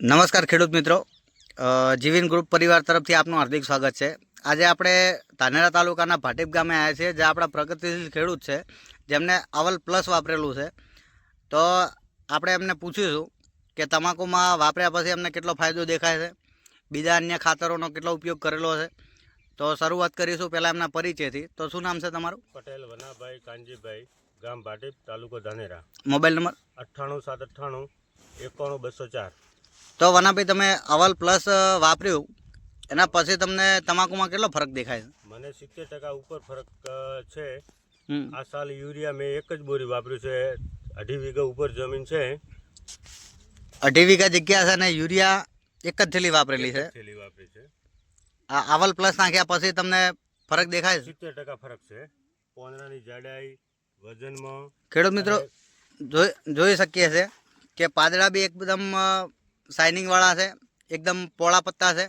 નમસ્કાર ખેડૂત મિત્રો. જીવીન ગ્રુપ પરિવાર તરફથી આપનું હાર્દિક સ્વાગત છે. આજે આપણે ધાનેરા તાલુકાના ભાટીપ ગામે આવ્યા છીએ જે આપણા પ્રગતિશીલ ખેડૂત છે જેમને અવલ પ્લસ વાપરેલું છે. તો આપણે એમને પૂછીશું કે તમાકુમાં વાપર્યા પછી એમને કેટલો ફાયદો દેખાય છે? બીજા અન્ય ખાતરોનો કેટલો ઉપયોગ કરેલો છે? તો શરૂઆત કરીશું પહેલાં એમના પરિચયથી. તો શું નામ છે તમારું? પટેલ વનાભાઈ કાનજીભાઈ ગામ ભાટીપ તાલુકો ધાનેરા. Mobile number? અઠ્ઠાણું સાત અઠ્ઠાણું એકાણું બસો ચાર. તો વનાભાઈ તમે અવલ પ્લસ વાપર્યું. એના પછી તમને તમાકુમાં કેટલો ફરક દેખાય છે? મને સિત્તેર ટકા ઉપર ફરક છે. આ સાલ યુરિયા મેં એક જ બોરી વાપર્યું છે. અઢી વીઘા ઉપર જમીન છે. અઢી વીઘા જગ્યા છે અને યુરિયા એક જ થેલી વાપરેલી છે. થેલી વાપરી છે. આ આવલ પ્લસ નાખ્યા પછી તમને ફરક દેખાય છે? સિત્તેર ટકા ફરક છે. પોંદરાની જાડાઈ વજનમાં ખેડૂત મિત્રો જોઈ જોઈ શકીએ છે કે પાદડા બી એકદમ શાઇનિંગ વાળા છે એકદમ પોળા પત્તા છે.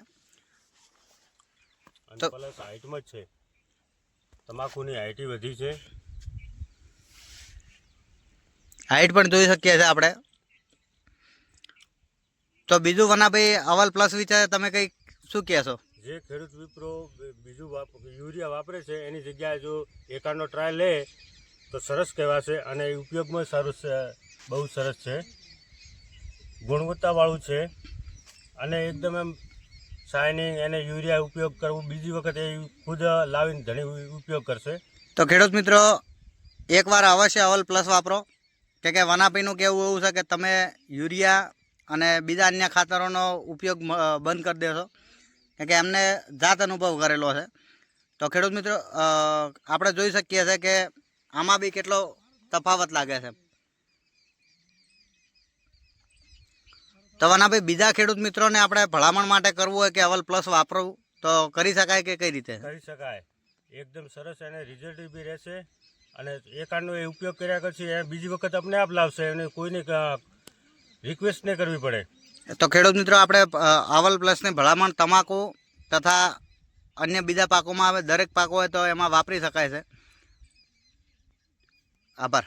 તો- હાઇટમાં જ છે. તમાકુની હાઇટી વધી છે. હાઈટ પણ જોઈ શકીએ છીએ આપણે. તો બીજું વનાભાઈ અવલ પ્લસ વિશે તમે કંઈક શું કહેશો જે ખેડૂત વિપ્રો બીજું યુરિયા વાપરે છે એની જગ્યાએ જો એકાનો ટ્રાય લે તો સરસ કહેવાશે અને ઉપયોગમાં સારું બહુ સરસ છે. ગુણવત્તાવાળું છે. અને એકદમ એમ શાઇનિંગ એને યુરિયા ઉપયોગ કરવું, બીજી વખત એ ખુદ લાવીને ઘણી ઉપયોગ કરશે. તો ખેડૂત મિત્રો, એકવાર અવશ્ય અવલ પ્લસ વાપરો. કે કે વનાપીનું કહેવું એવું છે કે તમે યુરિયા અને બીજા અન્ય ખાતરોનો ઉપયોગ બંધ કરી દેશો. કે કે એમને જાત અનુભવ કરેલો છે. તો ખેડૂત મિત્રો આપણે જોઈ શકીએ છીએ કે આમાં બી કેટલો તફાવત લાગે છે. તો વનાભાઈ બીજા ખેડૂત મિત્રોને આપણે ભલામણ માટે કરવું હોય કે અવલ પ્લસ વાપરવું તો કરી શકાય કે કઈ રીતે? કરી શકાય. એકદમ સરસ એને રિઝલ્ટ બી રહેશે. અને એકાનો એ ઉપયોગ કર્યા પછી એ બીજી વખત આપણે આપ લાવશે એને કોઈને રિક્વેસ્ટ નહીં કરવી પડે. તો ખેડૂત મિત્રો આપણે અવલ આવલ પ્લસની ભલામણ તમાકુ તથા અન્ય બીજા પાકોમાં આવે દરેક પાકો હોય તો એમાં વાપરી શકાય છે. આભાર.